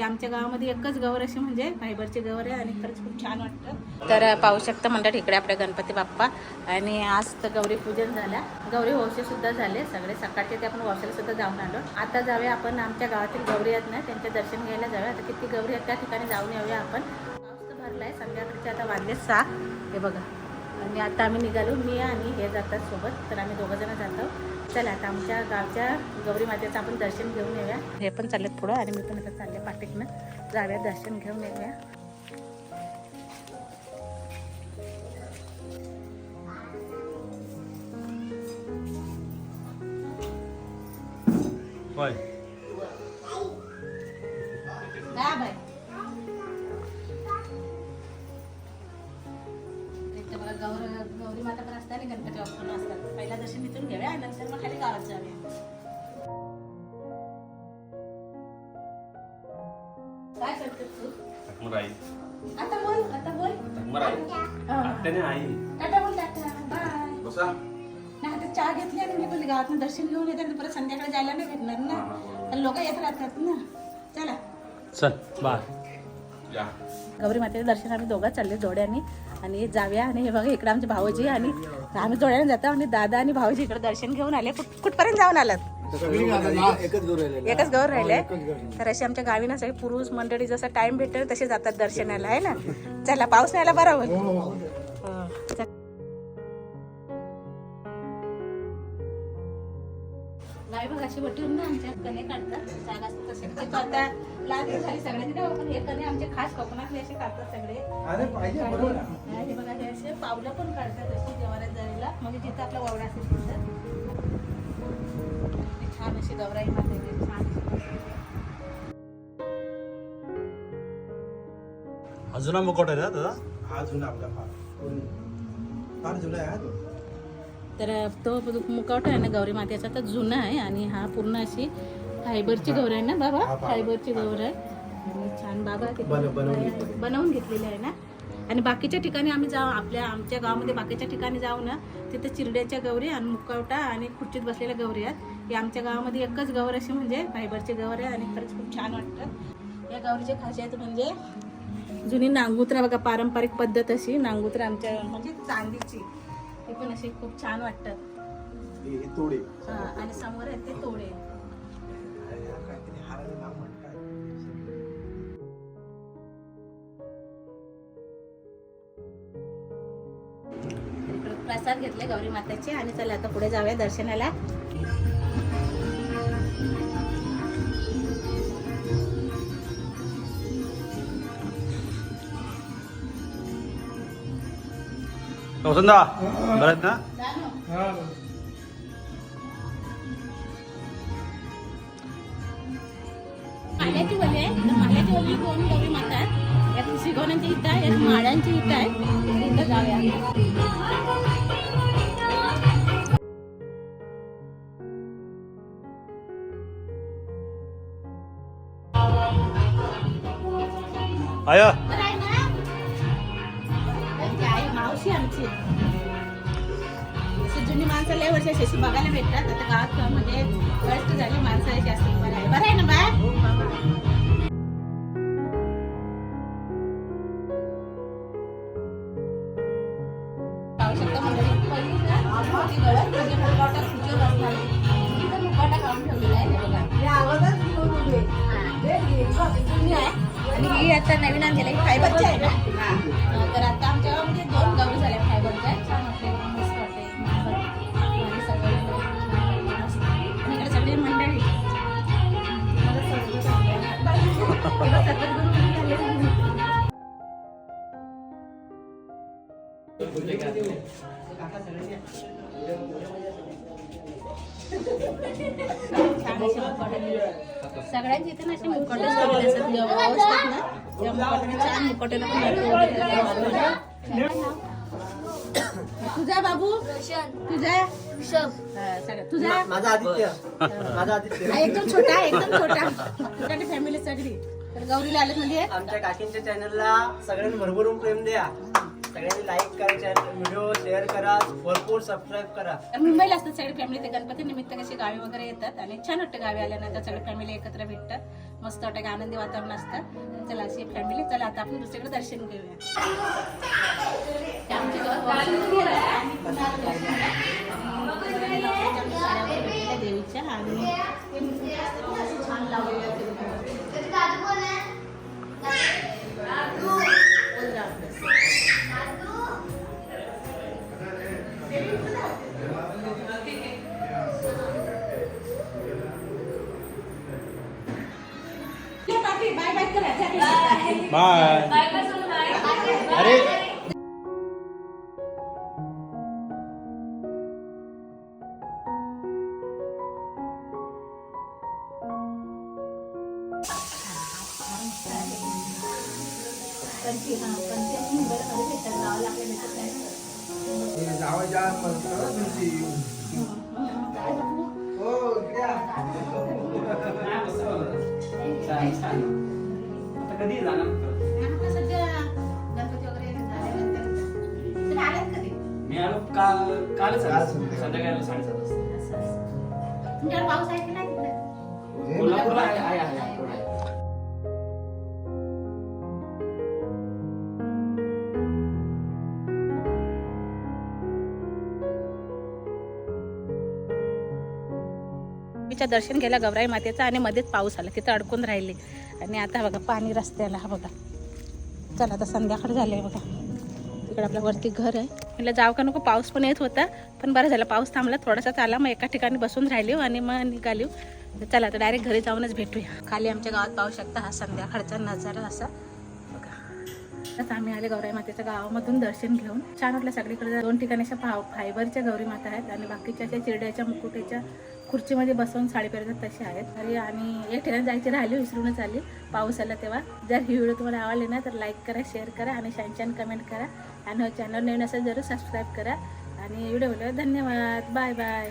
आमच्या गावामध्ये एकच गवर अशी म्हणजे फायबरची गवर आहे आणि खरंच खूप छान वाटतं. तर पाहू शकता म्हणतात इकडे आपल्या गणपती बाप्पा. आणि आज तर गौरी पूजन झाल्या गौरी वंशे सुद्धा झाले. सगळे सकाळचे ते आपण वंशाला सुद्धा जाऊन आलो. आता जाऊया आपण आमच्या गावातील गौरी आहेत ना त्यांचे दर्शन घ्यायला जाऊया. आता किती गौरी आहेत त्या ठिकाणी जाऊन येऊया आपण. पाऊस तर भरलाय. संध्याकाळचे आता वाजले सहा. हे बघा. आणि आता आम्ही निघालो मी आणि हे जातात सोबत तर आम्ही दोघं जण जातो. चला आता आमच्या गावच्या गौरी मातेचं आपण दर्शन घेऊन येऊया. हे पण चाललेत पुढं आणि मी पण आता चालले पाठीकनं जाऊया दर्शन घेऊन येऊया. हा बाय. असतात आणि गणपती बाप्पा असतात. पहिला दर्शन इथून घेऊया आणि नंतर मग खाली गावात जाऊया. काय करतेस तू? आता बोल आता बोल. आत्याने आई. टाटा बोल टाटा बाय. बसा. नाही आता चहा घेतली आणि निघून गावातून दर्शन घेऊन आणि परत संध्याकाळी जायला नाही भेटणार ना. तर लोक येत राहतात ना. चला. चल बाय. या. गौरी मातेचं दर्शन आम्ही दोघं चालले जोड्याने. आणि जाऊया आणि हे बघा इकडे आमचे भाऊजी आणि आम्ही जोड्याने जातो आणि दादा आणि भाऊजी इकडे दर्शन घेऊन आले. कुठ कुठपर्यंत जाऊन आलात? एकच गौर राहिले तर अशी आमच्या गावी ना सगळे पुरुष मंडळी जसा टाइम भेटेल तसे जातात दर्शनाला आहे ना? चला पाऊस नाही आला बरोबर. गावी बघ अशी वटून ना आमच्या कणे काढतात. जागा असतात तसे ते तो आता लागली झाली सगळ्यांची ना पण हे कणे आमचे खास कोकणातले असे काढतात सगळे. अरे पाहिजे बरोबर. हा, बघा हे असे पावलं पण काढतात अशी जेवायला जायला म्हणजे जिथं आपला वावडा असेल तिथं. छान अशी गौराई माते छान. अजून मुकोट आहे ना दादा? हा जुना आपला फार फार जुना आहे हा तो. तर तो मुखवटा आहे ना गौरी मातेचा तर जुना आहे आणि हा पूर्ण अशी फायबरची गौर आहे ना बाबा? फायबर. फायबरची गौर आहे. आणि छान बाबा बनवून घेतलेली. आहे ना? आणि बाकीच्या ठिकाणी आम्ही जाऊ आपल्या आमच्या गावामध्ये बाकीच्या ठिकाणी जाऊ ना तिथे चिरड्याच्या गौरी आणि मुखवटा आणि खुर्चीत बसलेल्या गौरी आहेत. ही आमच्या गावामध्ये एकच गौर अशी म्हणजे फायबरची गौर आहे आणि खरंच खूप छान वाटतं. या गौरीची खासियत म्हणजे जुनी नांगुत्रा बघा पारंपरिक पद्धत अशी. नांगुत्रा आमच्या म्हणजे चांदीची. ती पण अशी खूप छान वाटतात हे तोडे. हा, आणि समोर आहेत ते तोडे. काहीतरी हाराचं नाव प्रसाद घेतले गौरी माताचे आणि चला आता पुढे जाऊया दर्शनाला. वसंता बरं ना वली आहे. तर वली दोन गौरी माता आहेत एक शिगवण्यांची इथं आहे. एक माळ्यांची इथं आहे. इथं जाऊया आय. अशी. जुनी माणसं लय वर्ष अशी बघायला भेटतात. आता गावात म्हणजे वयस्क झाली माणसं अशी असतील बरं आहे बरं आहे ना बाय म्हणजे आणि आता नवीन आणलेला आहे. फायबरची आहे ना? तर आता सगळ्यांची इथे ना. असतात छान पण लागतो. तुझा बाबू? तुझा? हा. तुझा? माझा आदित्य. माझा आदित्य. एकदम छोटा एकदम छोटा. फॅमिली सगळी. तर गौरीला आले म्हणजे? आमच्या काकींच्या चॅनलला सगळ्यांनी भरभरून प्रेम द्या. सगळ्यांनी लाईक करा व्हिडिओ शेअर करा भरपूर सबस्क्राईब करा. मुंबईला असतात सगळी फॅमिली ते गणपती निमित्त कशी गावी वगैरे येतात आणि छान वाटतं गावी आल्यानंतर सगळी फॅमिली एकत्र भेटतात. मस्त वाटतं की आनंदी वातावरण असतं. चला अशी फॅमिली चला आता आपण दुसरीकडे दर्शन घेऊया. देवीच्या आणि छान लावलेल्या बाय बाय करा बाय अरे पंची हा पंची मुंबईमध्ये भेटतात गावाला आपल्या भेटत नाही जावायच्या तुमची हो इकडे आता कधी? मी आलो काल कालच आलो. काल संध्याकाळी. साडेसात वाजता. पाऊस आहे की नाही कोल्हापूरला आहे. तिच्या दर्शन घ्यायला गौराई मातेचं आणि मध्येच पाऊस आला तिथं अडकून राहिले. आणि आता बघा पाणी रस्त्याला हा बघा. चला आता संध्याकाळ झालंय बघा. तिकडे आपल्या वरती घर आहे. म्हटलं जाव का नको पाऊस पण येत होता. पण बरं झालं पाऊस थांबला थोडासा आला मग एका ठिकाणी बसून राहिली आणि मग निघाली. चला आता डायरेक्ट घरी जाऊनच भेटूया. खाली आमच्या गावात पाहू शकता हा संध्याकाळचा नजारा असा. आता आम्ही आले गौराई मातेच्या गावामधून दर्शन घेऊन. छान वाटलं सगळीकडे. दोन ठिकाणी अशा फाव फायबरच्या गौरी माता आहेत आणि बाकीच्या अशा चिरड्याच्या मुकुट्याच्या खुर्चीमध्ये बसवून साडी पेरतात तसे आहेत. तरी आणि एक ठिकाणी जायची राहिली विसरूनच आली. पाऊस आला तेव्हा. जर ही व्हिडिओ तुम्हाला आवडली ना तर लाईक करा शेअर करा आणि छान छान कमेंट करा. आणि हो, चॅनल नवीन असेल जरूर सबस्क्राईब करा. आणि व्हिडिओ धन्यवाद. Bye bye